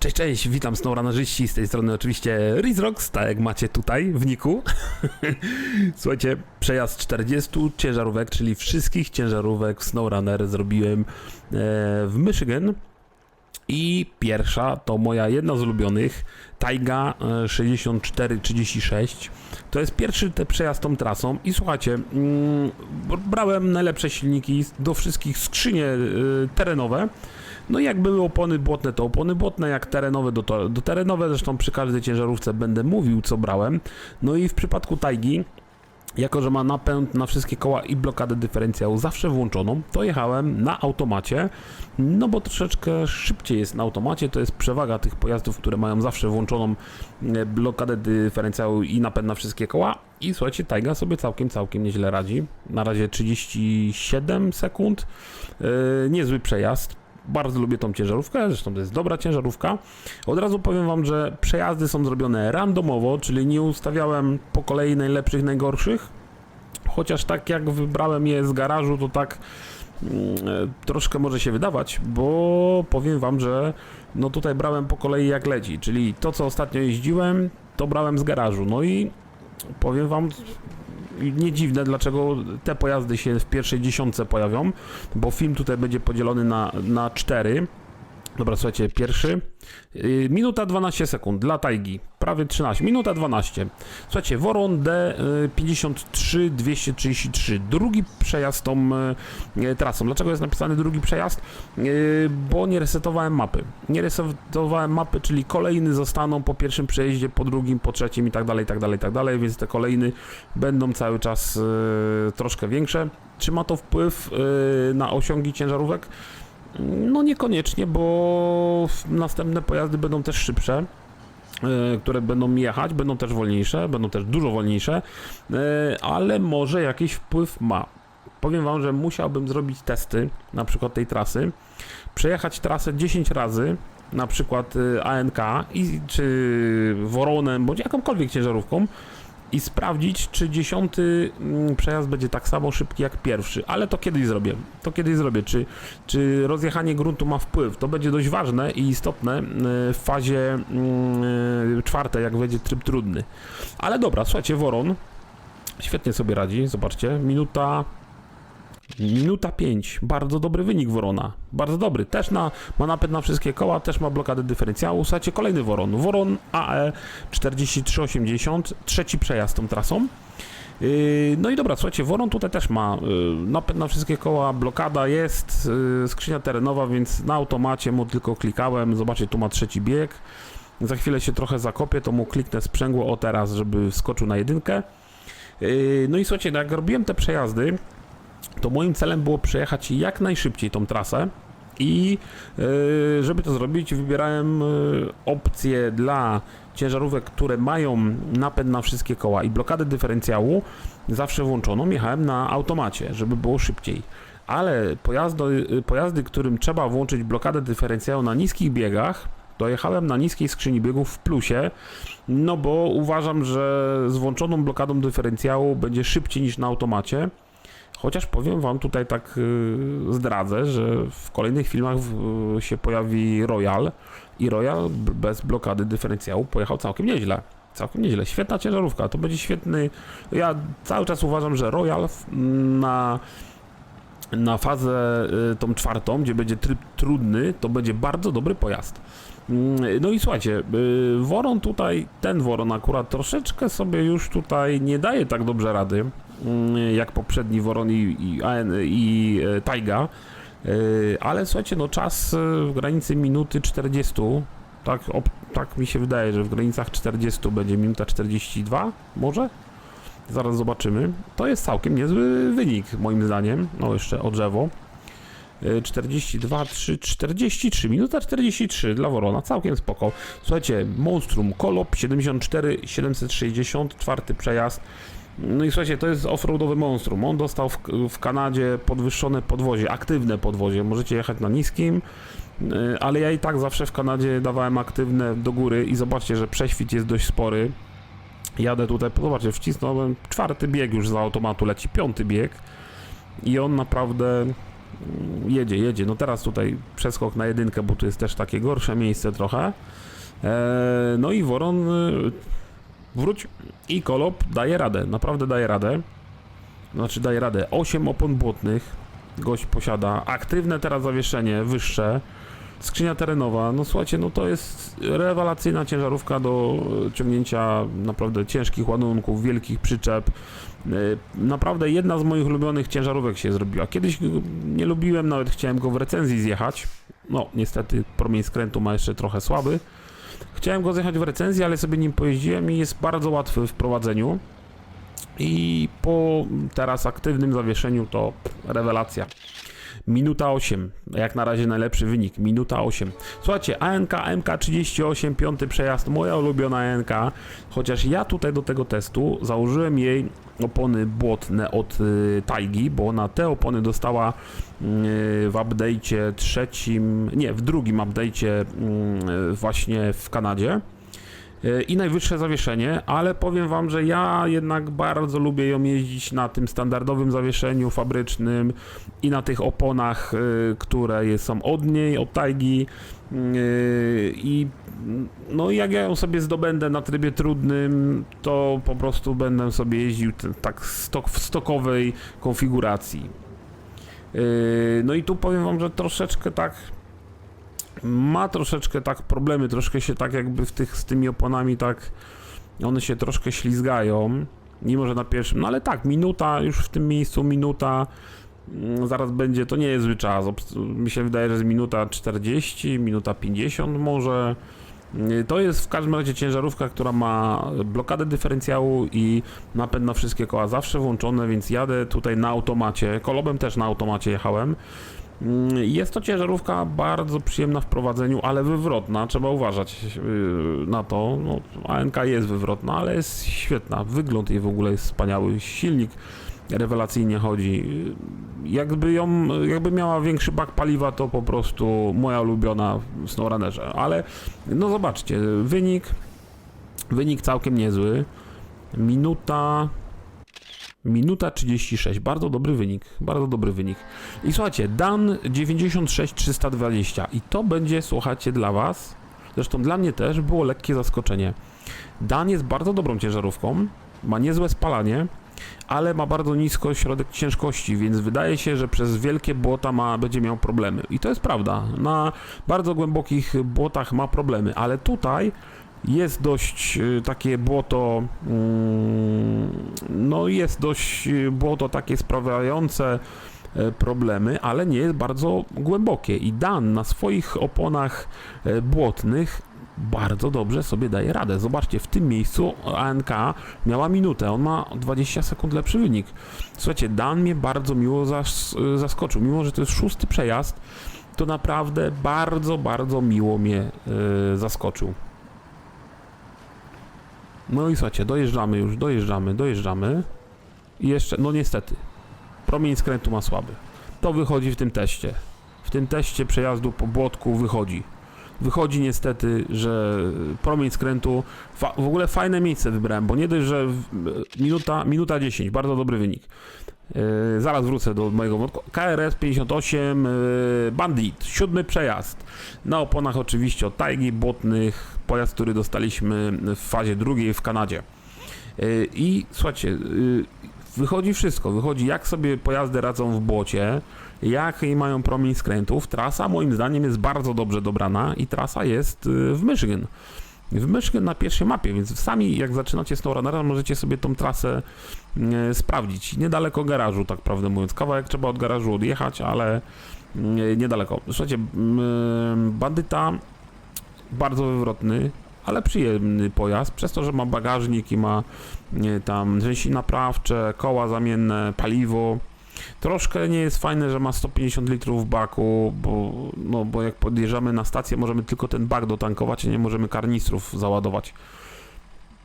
Cześć, cześć, witam snowrunnerzyści, z tej strony oczywiście Rizrox, tak jak macie tutaj w niku. Słuchajcie, przejazd 40 ciężarówek, czyli wszystkich ciężarówek SnowRunner zrobiłem e, w Michigan. I pierwsza to moja jedna z ulubionych, Taiga e, 6436. To jest pierwszy te przejazd tą trasą i słuchajcie, mm, brałem najlepsze silniki do wszystkich skrzynie e, terenowe. No i jak były opony błotne, to opony błotne, jak terenowe, do, to, do terenowe. Zresztą przy każdej ciężarówce będę mówił, co brałem. No i w przypadku Taigi, jako że ma napęd na wszystkie koła i blokadę dyferencjału zawsze włączoną, to jechałem na automacie, no bo troszeczkę szybciej jest na automacie, to jest przewaga tych pojazdów, które mają zawsze włączoną e, blokadę dyferencjału i napęd na wszystkie koła. I słuchajcie, Taiga sobie całkiem, całkiem nieźle radzi. Na razie 37 sekund, yy, niezły przejazd. Bardzo lubię tą ciężarówkę, zresztą to jest dobra ciężarówka. Od razu powiem Wam, że przejazdy są zrobione randomowo, czyli nie ustawiałem po kolei najlepszych, najgorszych. Chociaż tak jak wybrałem je z garażu, to tak mm, e, troszkę może się wydawać, bo powiem Wam, że no tutaj brałem po kolei jak leci, czyli to co ostatnio jeździłem, to brałem z garażu. No i powiem Wam, nie dziwne, dlaczego te pojazdy się w pierwszej dziesiątce pojawią, bo film tutaj będzie podzielony na, na cztery. Dobra, słuchajcie, pierwszy. Yy, minuta 12 sekund dla Taigi. Prawie 13. Minuta 12. Słuchajcie, Woron D53 233. Drugi przejazd tą yy, trasą. Dlaczego jest napisany drugi przejazd? Bo nie resetowałem mapy. Nie resetowałem mapy, czyli kolejny zostaną po pierwszym przejeździe, po drugim, po trzecim i tak dalej, tak dalej, tak dalej, więc te kolejny będą cały czas troszkę większe. Czy ma to wpływ na osiągi ciężarówek? No niekoniecznie, bo następne pojazdy będą też szybsze, e, które będą jechać, będą też wolniejsze, będą też dużo wolniejsze, e, ale może jakiś wpływ ma. Powiem Wam, że musiałbym zrobić testy, na przykład tej trasy, przejechać trasę 10 razy, na przykład e, ANK, i, czy Woronem, bądź jakąkolwiek ciężarówką, i sprawdzić, czy dziesiąty mm, przejazd będzie tak samo szybki jak pierwszy. Ale to kiedyś zrobię. To kiedyś zrobię. Czy, czy rozjechanie gruntu ma wpływ? To będzie dość ważne i istotne y, w fazie mm, czwartej, jak będzie tryb trudny. Ale dobra, słuchajcie, Woron świetnie sobie radzi. Zobaczcie, minuta Minuta 5. Bardzo dobry wynik Worona. Bardzo dobry. Też na, ma napęd na wszystkie koła, też ma blokadę dyferencjału. Słuchajcie, kolejny Woron. Woron AE 4380. Trzeci przejazd tą trasą. Yy, no i dobra, słuchajcie, Woron tutaj też ma yy, napęd na wszystkie koła, blokada jest, yy, skrzynia terenowa, więc na automacie mu tylko klikałem. Zobaczcie, tu ma trzeci bieg. Za chwilę się trochę zakopię, to mu kliknę sprzęgło o teraz, żeby wskoczył na jedynkę. No i słuchajcie, jak robiłem te przejazdy, to moim celem było przejechać jak najszybciej tą trasę i yy, żeby to zrobić wybierałem yy, opcje dla ciężarówek, które mają napęd na wszystkie koła i blokadę dyferencjału zawsze włączoną, jechałem na automacie, żeby było szybciej. Ale pojazdy, yy, pojazdy, którym trzeba włączyć blokadę dyferencjału na niskich biegach, dojechałem na niskiej skrzyni biegów w plusie, no bo uważam, że z włączoną blokadą dyferencjału będzie szybciej niż na automacie. Chociaż powiem wam tutaj tak yy, zdradzę, że w kolejnych filmach w, się pojawi Royal i Royal bez blokady dyferencjału pojechał całkiem nieźle. Całkiem nieźle. Świetna ciężarówka. To będzie świetny. Ja cały czas uważam, że Royal na na fazę y, tą czwartą, gdzie będzie tryb trudny, to będzie bardzo dobry pojazd. Mm, No i słuchajcie, y, Woron tutaj, ten Woron akurat troszeczkę sobie już tutaj nie daje tak dobrze rady, mm, jak poprzedni Woron i, i, i e, Taiga, Y, ale słuchajcie, no czas y, w granicy minuty 40, tak, tak mi się wydaje, że w granicach 40 będzie minuta 42, może? Zaraz zobaczymy. To jest całkiem niezły wynik, moim zdaniem. No jeszcze o drzewo. Y, 42, 3, 43, minuta 43 dla Worona, całkiem spoko. Słuchajcie, Monstrum, Kolop 74, 760, czwarty przejazd. No i słuchajcie, to jest offroadowy Monstrum. On dostał w, w Kanadzie podwyższone podwozie, aktywne podwozie. Możecie jechać na niskim, y, ale ja i tak zawsze w Kanadzie dawałem aktywne do góry i zobaczcie, że prześwit jest dość spory. Jadę tutaj, zobaczcie, wcisnąłem czwarty bieg już z automatu, leci piąty bieg i on naprawdę Jedzie, jedzie. No teraz tutaj przeskok na jedynkę, bo tu jest też takie gorsze miejsce trochę. E, no i Woron y, wróć i Kolop daje radę, naprawdę daje radę. Znaczy daje radę. 8 opon błotnych gość posiada. Aktywne teraz zawieszenie, wyższe. Skrzynia terenowa, no słuchajcie, no to jest rewelacyjna ciężarówka do e, ciągnięcia naprawdę ciężkich ładunków, wielkich przyczep. E, Naprawdę jedna z moich ulubionych ciężarówek się zrobiła. Kiedyś nie lubiłem, nawet chciałem go w recenzji zjechać. No, niestety promień skrętu ma jeszcze trochę słaby. Chciałem go zjechać w recenzji, ale sobie nim pojeździłem i jest bardzo łatwy w prowadzeniu. I po teraz aktywnym zawieszeniu to rewelacja. Minuta 8, jak na razie najlepszy wynik, minuta 8. Słuchajcie, ANK MK38, piąty przejazd, moja ulubiona ANK, chociaż ja tutaj do tego testu założyłem jej opony błotne od y, Taigi, bo ona te opony dostała y, w update'cie trzecim, nie, w drugim update'cie y, właśnie w Kanadzie i najwyższe zawieszenie, ale powiem wam, że ja jednak bardzo lubię ją jeździć na tym standardowym zawieszeniu fabrycznym i na tych oponach, y, które są od niej, od Taigi y, i no jak ja ją sobie zdobędę na trybie trudnym, to po prostu będę sobie jeździł tak w stokowej konfiguracji. Y, No i tu powiem wam, że troszeczkę tak ma troszeczkę tak problemy, troszkę się tak jakby w tych z tymi oponami tak one się troszkę ślizgają, mimo że na pierwszym, no ale tak, minuta już w tym miejscu, minuta mm, zaraz będzie, to nie jest zły czas, mi się wydaje, że jest minuta 40, minuta 50 może. Y, To jest w każdym razie ciężarówka, która ma blokadę dyferencjału i napęd na wszystkie koła zawsze włączone, więc jadę tutaj na automacie. Kolobem też na automacie jechałem. Mm, Jest to ciężarówka bardzo przyjemna w prowadzeniu, ale wywrotna. Trzeba uważać yy, na to. No, ANK jest wywrotna, ale jest świetna. Wygląd jej w ogóle jest wspaniały. Silnik rewelacyjnie chodzi. Jakby ją, jakby miała większy bak paliwa, to po prostu moja ulubiona w SnowRunnerze. Ale no zobaczcie, wynik, wynik całkiem niezły. Minuta Minuta 36, bardzo dobry wynik, bardzo dobry wynik. I słuchajcie, Dan 96320 i to będzie, słuchajcie, dla Was, zresztą dla mnie też było lekkie zaskoczenie. Dan jest bardzo dobrą ciężarówką, ma niezłe spalanie, ale ma bardzo nisko środek ciężkości, więc wydaje się, że przez wielkie błota ma, będzie miał problemy. I to jest prawda, na bardzo głębokich błotach ma problemy, ale tutaj jest dość y, takie błoto, mm, no jest dość y, błoto takie sprawiające e, problemy, ale nie jest bardzo głębokie i Dan na swoich oponach e, błotnych bardzo dobrze sobie daje radę. Zobaczcie, w tym miejscu ANK miała minutę, on ma 20 sekund lepszy wynik. Słuchajcie, Dan mnie bardzo miło zas zaskoczył, mimo że to jest szósty przejazd, to naprawdę bardzo, bardzo miło mnie e, zaskoczył. No i słuchajcie, dojeżdżamy już, dojeżdżamy, dojeżdżamy. I jeszcze, no niestety, promień skrętu ma słaby. To wychodzi w tym teście. W tym teście przejazdu po błotku wychodzi. Wychodzi niestety, że promień skrętu, w ogóle fajne miejsce wybrałem, bo nie dość, że w- minuta, minuta 10, bardzo dobry wynik. Yy, zaraz wrócę do mojego wątku. KRS 58, yy, Bandit, siódmy przejazd. Na oponach oczywiście od Taigi, błotnych, pojazd, który dostaliśmy w fazie drugiej w Kanadzie. Yy, I słuchajcie, yy, wychodzi wszystko. Wychodzi jak sobie pojazdy radzą w błocie, jaki mają promień skrętów. Trasa moim zdaniem jest bardzo dobrze dobrana i trasa jest w Michigan. W Michigan na pierwszej mapie, więc sami jak zaczynacie SnowRunnera możecie sobie tą trasę e, sprawdzić. Niedaleko garażu, tak prawdę mówiąc. Kawałek trzeba od garażu odjechać, ale e, niedaleko. Słuchajcie, m, bandyta bardzo wywrotny, ale przyjemny pojazd, przez to, że ma bagażnik i ma tam części naprawcze, koła zamienne, paliwo. Troszkę nie jest fajne, że ma 150 litrów baku, bo, no, bo jak podjeżdżamy na stację, możemy tylko ten bak dotankować, a nie możemy karnistrów załadować.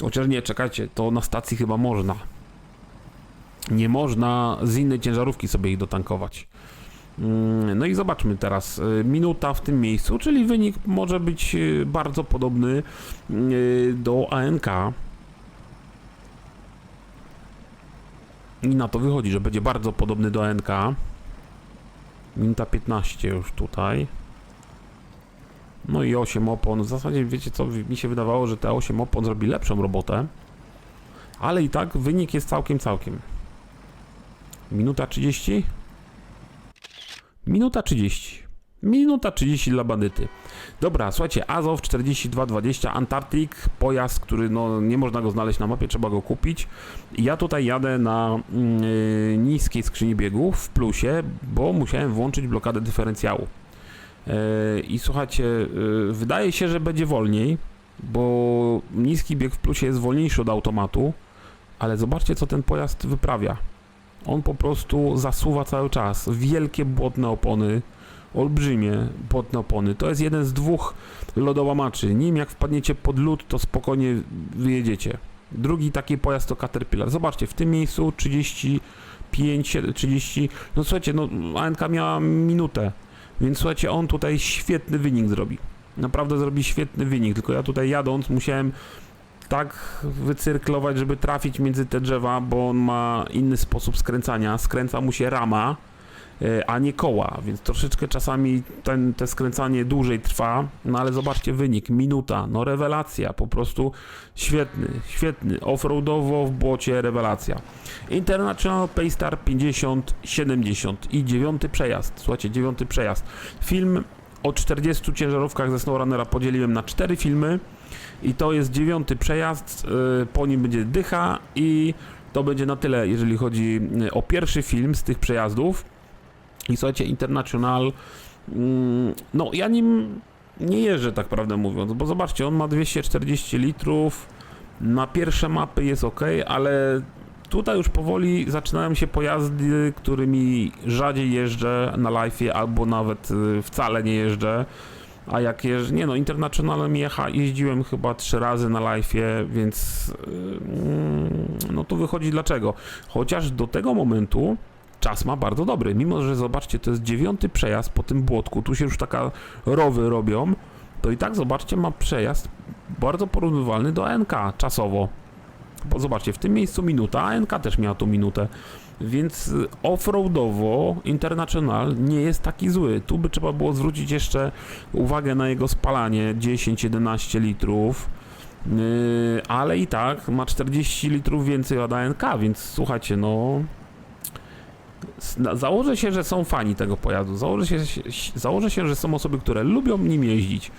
Chociaż nie, czekajcie, to na stacji chyba można. Nie można z innej ciężarówki sobie ich dotankować. Mm, No i zobaczmy teraz. y, Minuta w tym miejscu, czyli wynik może być y, bardzo podobny y, do ANK. I na to wychodzi, że będzie bardzo podobny do ANK. Minuta 15 już tutaj. No i 8 opon. W zasadzie wiecie co, mi się wydawało, że te 8 opon zrobi lepszą robotę. Ale i tak wynik jest całkiem, całkiem. Minuta 30? Minuta 30. Minuta 30 dla bandyty. Dobra, słuchajcie, Azov 4220 Antarctic, pojazd, który no, nie można go znaleźć na mapie, trzeba go kupić. Ja tutaj jadę na mm, y, niskiej skrzyni biegów w plusie, bo musiałem włączyć blokadę dyferencjału. E, I słuchajcie, y, wydaje się, że będzie wolniej, bo niski bieg w plusie jest wolniejszy od automatu, ale zobaczcie, co ten pojazd wyprawia. On po prostu zasuwa cały czas. Wielkie błotne opony, olbrzymie błotne opony. To jest jeden z dwóch lodołamaczy. Nim jak wpadniecie pod lód, to spokojnie wyjedziecie. Drugi taki pojazd to Caterpillar. Zobaczcie, w tym miejscu 35, 30. No słuchajcie, no ANK miała minutę, więc słuchajcie, on tutaj świetny wynik zrobi. Naprawdę zrobi świetny wynik, tylko ja tutaj jadąc musiałem tak wycyrklować, żeby trafić między te drzewa, bo on ma inny sposób skręcania. Skręca mu się rama, a nie koła, więc troszeczkę czasami ten, te skręcanie dłużej trwa, no ale zobaczcie wynik, minuta, no rewelacja, po prostu świetny, świetny, offroadowo w błocie rewelacja. International Paystar 50-70 i dziewiąty przejazd, słuchajcie, dziewiąty przejazd. Film o 40 ciężarówkach ze SnowRunnera podzieliłem na cztery filmy i to jest dziewiąty przejazd, y, po nim będzie dycha i to będzie na tyle, jeżeli chodzi y, o pierwszy film z tych przejazdów. I słuchajcie, International, mm, no ja nim nie jeżdżę tak prawdę mówiąc, bo zobaczcie, on ma 240 litrów, na pierwsze mapy jest ok, ale tutaj już powoli zaczynają się pojazdy, którymi rzadziej jeżdżę na live'ie albo nawet y, wcale nie jeżdżę. A jak jeżdżę, nie no, Internationalem jecha, jeździłem chyba trzy razy na live'ie, więc yy, no to wychodzi dlaczego. Chociaż do tego momentu czas ma bardzo dobry, mimo że zobaczcie, to jest dziewiąty przejazd po tym błotku, tu się już taka rowy robią, to i tak zobaczcie, ma przejazd bardzo porównywalny do ANK czasowo. Bo zobaczcie, w tym miejscu minuta, a ANK też miała tu minutę. Więc offroadowo International nie jest taki zły. Tu by trzeba było zwrócić jeszcze uwagę na jego spalanie 10-11 litrów. Yy, ale i tak ma 40 litrów więcej od ANK, więc słuchajcie, no. Założę się, że są fani tego pojazdu. Założę się, założę się, że są osoby, które lubią nim jeździć.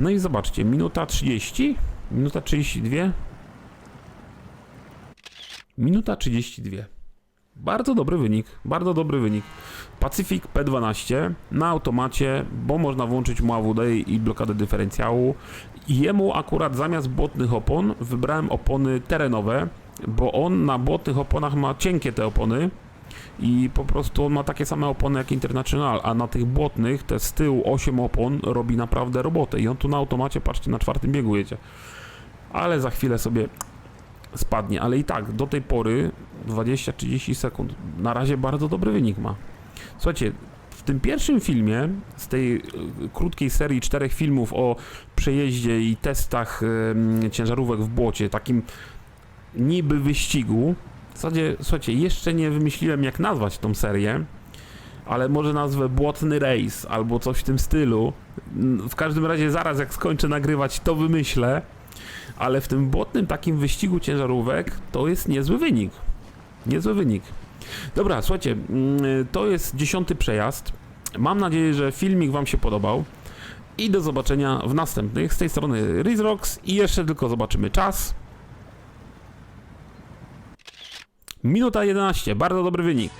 No i zobaczcie, minuta 30, minuta 32, minuta 32. Bardzo dobry wynik, bardzo dobry wynik. Pacific P12 na automacie, bo można włączyć mu AWD i blokadę dyferencjału. Jemu akurat zamiast błotnych opon wybrałem opony terenowe, bo on na błotnych oponach ma cienkie te opony i po prostu on ma takie same opony jak International, a na tych błotnych te z tyłu 8 opon robi naprawdę robotę i on tu na automacie, patrzcie, na czwartym biegu jedzie. Ale za chwilę sobie spadnie, ale i tak do tej pory 20-30 sekund. Na razie bardzo dobry wynik ma. Słuchajcie, w tym pierwszym filmie z tej y, krótkiej serii czterech filmów o przejeździe i testach ciężarówek w błocie, takim niby wyścigu, w zasadzie, słuchajcie, jeszcze nie wymyśliłem jak nazwać tą serię, ale może nazwę Błotny Race albo coś w tym stylu. W każdym razie zaraz jak skończę nagrywać to wymyślę, ale w tym błotnym takim wyścigu ciężarówek to jest niezły wynik. Niezły wynik. Dobra, słuchajcie, mm, to jest dziesiąty przejazd. Mam nadzieję, że filmik Wam się podobał. I do zobaczenia w następnych. Z tej strony Rizrox i jeszcze tylko zobaczymy czas. Minuta 11, bardzo dobry wynik.